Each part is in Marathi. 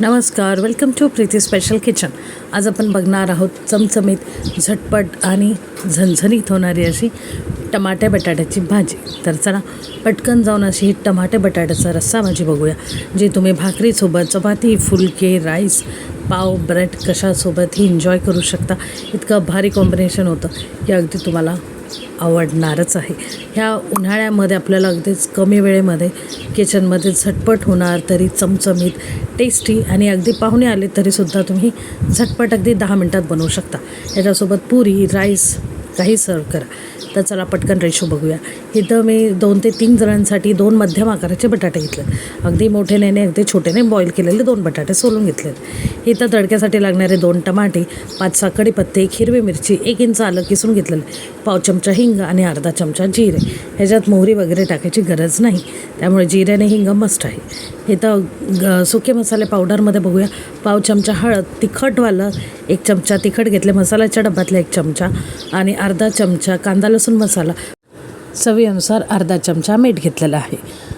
नमस्कार welcome to Preeti special kitchen आज आपण बघणार आहोत चमचमीत झटपट आणि झणझणीत होणारी अशी टमाटे बटाट्याची भाजी. तर चला पटकन जाऊन अशी ही टमाटे बटाट्याचा रस्सा भाजी बघूया जी तुम्ही भाकरीसोबत चपाती फुलके राईस पाव ब्रेड कशासोबतही एन्जॉय करू शकता. इतकं भारी कॉम्बिनेशन होतं की अगदी तुम्हाला आवडणारच आहे. ह्या उन्हाळ्यामध्ये आपल्याला अगदीच कमी वेळेमध्ये किचनमध्ये झटपट होणार तरी चमचमीत टेस्टी आणि अगदी पाहुणे आले तरीसुद्धा तुम्ही झटपट अगदी दहा मिनटात बनवू शकता. याच्यासोबत पुरी राईस काही सर्व करा. तर चला पटकन रेशो बघूया. इथं मी दोन ते तीन जणांसाठी दोन मध्यम आकाराचे बटाटे घेतले अगदी मोठे नाही अगदी छोटेने बॉईल केलेले दोन बटाटे सोलून घेतलेत. इथं तडक्यासाठी लागणारे दोन टमाटे पाच सहा कढीपत्ते एक हिरवी मिरची एक इंच आलं किसून घेतलेलं. पाव चमचा हिंग आणि अर्धा चमचा जिरे. ह्याच्यात मोहरी वगैरे टाकायची गरज नाही. त्यामुळे जिऱ्याने हिंग मस्ट आहे. इथं ग सुके मसाले पावडरमध्ये बघूया. पाव चमचा हळद तिखटवालं एक चमचा तिखट घेतले मसाल्याच्या डब्यातला एक चमचा आणि अर्धा चमचा कांदा लसूण मसाला. चवीनुसार अर्धा चमचा मीठ घेतलेला आहे.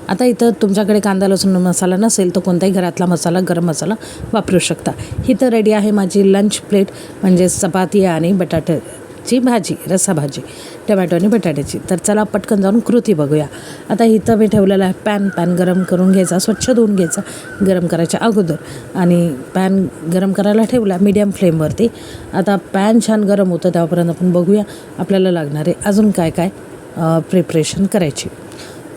आता इथं तुमच्याकडे कांदा लसूण मसाला नसेल तर कोणताही घरातला मसाला गरम मसाला वापरू शकता. ही तर रेडी आहे माझी लंच प्लेट म्हणजे चपाती आणि बटाटे बटाट्याची भाजी रसाभाजी टमॅटो आणि बटाट्याची. तर चला पटकन जाऊन कृती बघूया. आता इथं मी ठेवलेलं आहे पॅन. पॅन गरम करून घ्यायचा स्वच्छ धुवून घ्यायचा गरम करायच्या अगोदर. आणि पॅन गरम करायला ठेवला मीडियम फ्लेमवरती आता पॅन छान गरम होतं त्यापर्यंत आपण बघूया आपल्याला लागणारे अजून काय काय प्रिपरेशन करायची.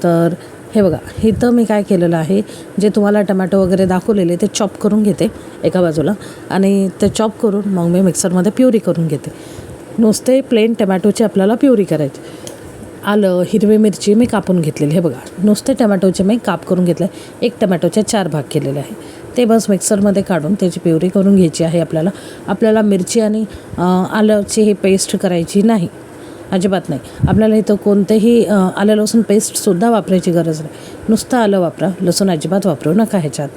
तर हे बघा इथं मी काय केलेलं आहे जे तुम्हाला टमॅटो वगैरे दाखवलेले ते चॉप करून घेते एका बाजूला. आणि ते चॉप करून मग मी मिक्सरमध्ये प्युरी करून घेते. नुसते प्लेन टमॅटोची आपल्याला प्युरी करायची. आलं हिरवी मिरची मी कापून घेतलेली हे बघा. नुसते टमॅटोचे मी काप करून घेतले एक टमॅटोचे चार भाग केलेले आहे. ते बस मिक्सरमध्ये काढून त्याची प्युरी करून घ्यायची आहे आपल्याला. आपल्याला मिरची आणि आलंची ही पेस्ट करायची नाही. अजिबात नाही. आपल्याला इथं कोणतेही आलं लसूण पेस्टसुद्धा वापरायची गरज नाही. नुसतं आलं वापरा. लसूण अजिबात वापरू नका ह्याच्यात.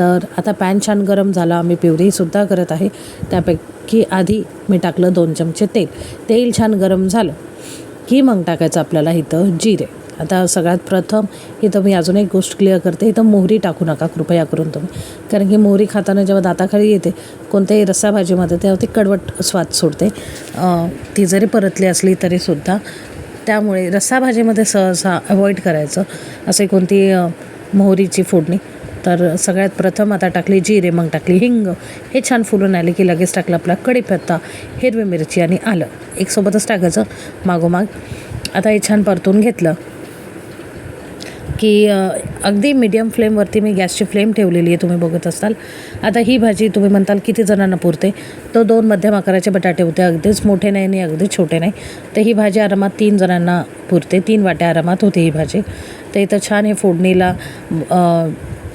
तर आता पॅन छान गरम झाला मी प्युरीसुद्धा करत आहे. त्यापैकी आधी मी टाकलं दोन चमचे तेल. तेल छान गरम झालं की मग टाकायचं आपल्याला इथं जिरे. आता सगळ्यात प्रथम इथं मी अजून एक गोष्ट क्लिअर करते इथं मोहरी टाकू नका कृपया करून तुम्ही. कारण की मोहरी खाताना जेव्हा दाताखाली येते कोणत्याही रस्सा भाजीमध्ये तेव्हा ती कडवट स्वाद सोडते. ती जरी परतली असली तरीसुद्धा त्यामुळे रस्सा भाजीमध्ये सहसा अवॉइड करायचं. असे कोणती मोहरीची फोडणी तर सगळ्यात प्रथम आता टाकली जिरे मग टाकली हिंग. हे छान फुलून आले की लगेच टाकलं आपला कढीपत्ता हिरवी मिरची आणि आलं. एकसोबतच टाकायचं मागोमाग. आता हे छान परतून घेतलं. की अगदी मीडियम फ्लेमवरती मी गॅसची फ्लेम ठेवलेली आहे तुम्ही बघत असाल. आता ही भाजी तुम्ही म्हणताल किती जणांना पुरते? तर दोन मध्यम आकाराचे बटाटे होते अगदीच मोठे नाही आणि अगदी छोटे नाही. तर ही भाजी आरामात तीन जणांना पुरते तीन वाट्या आरामात होते ही भाजी. तर इथं छान हे फोडणीला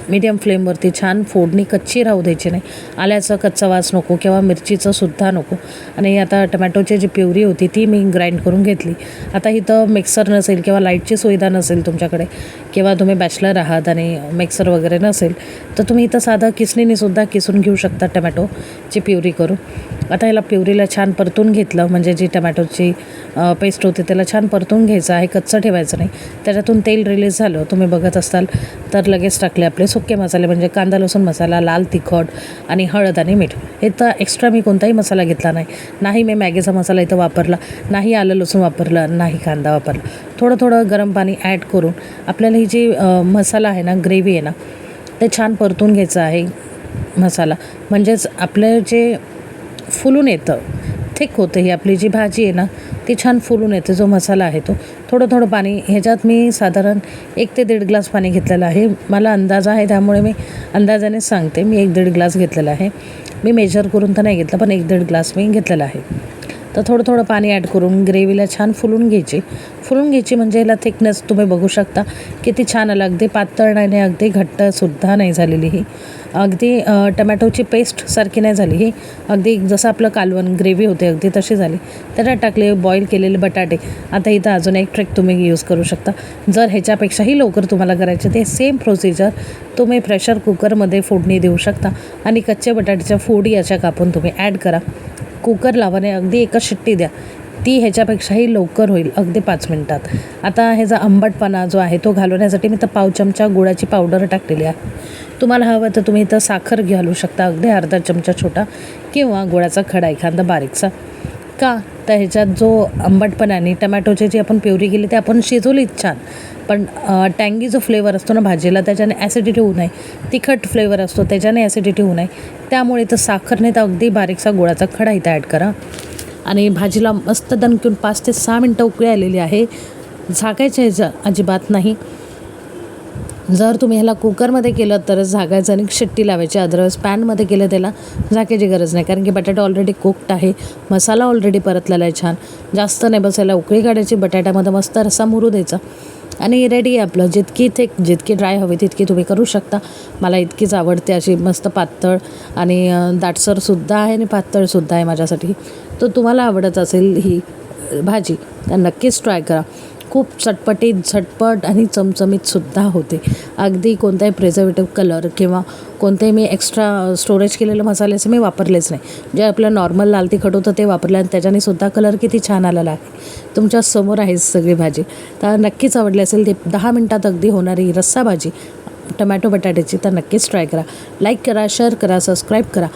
मीडियम फ्लेमवरती छान फोडणी कच्ची राहू द्यायची नाही. आल्याचा कच्चा वास नको किंवा मिरचीचं सुद्धा नको. आणि आता टमॅटोची जी प्युरी होती ती मी ग्राइंड करून घेतली. आता इथं मिक्सर नसेल किंवा लाईटची सुविधा नसेल तुमच्याकडे किंवा तुम्ही बॅचलर आहात आणि मिक्सर वगैरे नसेल तर तुम्ही इथं साधं किसणीनेसुद्धा किसून घेऊ शकता टमॅटोची प्युरी करून. आता याला प्युरीला छान परतून घेतलं म्हणजे जी टमॅटोची पेस्ट होती त्याला छान परतून घ्यायचं आहे कच्चं ठेवायचं नाही. त्याच्यातून तेल रिलीज झालं तुम्ही बघत असाल तर लगेच टाकले आपले सुके मसाले म्हणजे कांदा लसूण मसाला लाल तिखट आणि हळद आणि मीठ. हे तर एक्स्ट्रा मी कोणताही मसाला घेतला नाही. नाही मी मॅगीचा मसाला इथं वापरला नाही आलं लसूण वापरलं नाही कांदा वापरला. थोडं थोडं गरम पाणी ॲड करून आपल्याला ही जी मसाला आहे ना ग्रेव्ही आहे ना ते छान परतून घ्यायचं आहे मसाला. म्हणजेच आपलं जे फुलून येतं थिक होतं ही आपली जी भाजी आहे ना ती छान फुलून येते जो मसाला आहे तो. थोडं थोडं पाणी ह्याच्यात मी साधारण एक ते दीड ग्लास पाणी घेतलेलं आहे. मला अंदाज आहे त्यामुळे मी अंदाजानेच सांगते. मी एक दीड ग्लास घेतलेला आहे. मी मेजर करून तर नाही घेतलं पण एक दीड ग्लास मी घेतलेला आहे. तर थोडं थोडं पाणी ॲड करून ग्रेव्हीला छान फुलून घ्यायची. फुलून घ्यायची म्हणजे याला थिकनेस तुम्ही बघू शकता. किती छान आलं अगदी पातळ नाही अगदी घट्टसुद्धा नाही झालेली ही. अगदी टमॅटोची पेस्टसारखी नाही झाली. ही अगदी जसं आपलं कालवण ग्रेव्ही होते अगदी तशी झाली. त्याच्यात टाकले बॉईल केलेले बटाटे. आता इथं अजून एक ट्रिक तुम्ही यूज करू शकता. जर ह्याच्यापेक्षाही लवकर तुम्हाला करायचे ते सेम प्रोसिजर तुम्ही प्रेशर कुकरमध्ये फोडणी देऊ शकता. आणि कच्चे बटाट्याच्या फोडी याच्या कापून तुम्ही ॲड करा. कुकर लावाने अगदी एकच शिट्टी द्या. ती ह्याच्यापेक्षाही लवकर होईल अगदी पाच मिनटात. आता ह्याचा आंबटपणा जो आहे तो घालवण्यासाठी मी तर पाव चमचा गुळाची पावडर टाकलेली आहे. तुम्हाला हवं तर तुम्ही इथं साखर घालू शकता अगदी अर्धा चमचा छोटा किंवा गुळाचा खडा एखादा बारीकसा. का? तर ह्याच्यात जो आंबटपणाने टमॅटोची जी आपण प्युरी केली ते आपण शिजवलीच छान. पण टँगी जो फ्लेवर असतो ना भाजीला त्याच्याने ॲसिडिटी होऊ नये. तिखट फ्लेवर असतो त्याच्याने ॲसिडिटी होऊ नये. त्यामुळे तर साखरने तर अगदी बारीकसा गुळाचा खडा इथं ॲड करा. आणि भाजीला मस्त दणकून पाच ते सहा मिनटं उकळी आलेली आहे. झाकायचं ह्याचं अजिबात नाही. जर तुम्ही ह्याला कुकरमध्ये केलं तर झाकायचं आणि शिट्टी लावायची. अदरवाईज पॅनमध्ये केलं त्याला झाकायची गरज नाही. कारण की बटाटा ऑलरेडी कुक्ड आहे. मसाला ऑलरेडी परतलेला आहे छान. जास्त नाही बसायला उकळी काढायची. बटाट्यामध्ये मस्त रस्सा मुरू द्यायचा. आणि रेडी आहे आपलं. जितकी थिक जितकी ड्राय हवी तितकी तुम्ही करू शकता. मला इतकीच आवडते अशी मस्त पातळ आणि दाटसरसुद्धा आहे आणि पातळसुद्धा आहे माझ्यासाठी. तर तुम्हाला आवडत असेल ही भाजी तर नक्कीच ट्राय करा. खूप चटपटीत झटपट आणि चमचमीतसुद्धा होते. अगदी कोणताही प्रिझर्वेटिव्ह कलर किंवा कोणतेही मी एक्स्ट्रा स्टोरेज केलेले मसाले असे मी वापरलेच नाही. जे आपलं नॉर्मल लाल तिखट होतं ते वापरलं आणि त्याच्याने सुद्धा कलर किती छान आलेला आहे. तुमच्यासमोर आहे सगळी भाजी. तर नक्कीच आवडली असेल ते दहा मिनटात अगदी होणारी रस्सा भाजी. टमॅटो बटाट्याची तर नक्कीच ट्राय करा. लाईक करा शेअर करा सबस्क्राईब करा.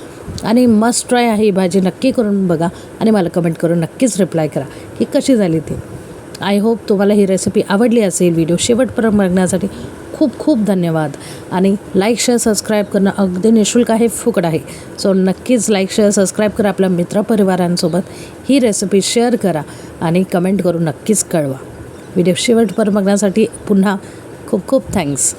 आणि मस्ट ट्राय आहे ही भाजी नक्की करून बघा आणि मला कमेंट करून नक्कीच रिप्लाय करा. की कशी झाली ती? आय होप तुम्हाला ही रेसिपी आवडली असेल. व्हिडिओ शेवटपर्यंत बघण्यासाठी खूप खूप धन्यवाद. आणि लाईक शेअर सबस्क्राईब करणं अगदी निशुल्क आहे फुकट आहे. सो नक्कीच लाईक शेअर सबस्क्राईब करा आपल्या मित्रपरिवारांसोबत ही रेसिपी शेअर करा आणि कमेंट करून नक्कीच कळवा. व्हिडिओ शेवटपर्यंत बघण्यासाठी पुन्हा खूप खूप थँक्स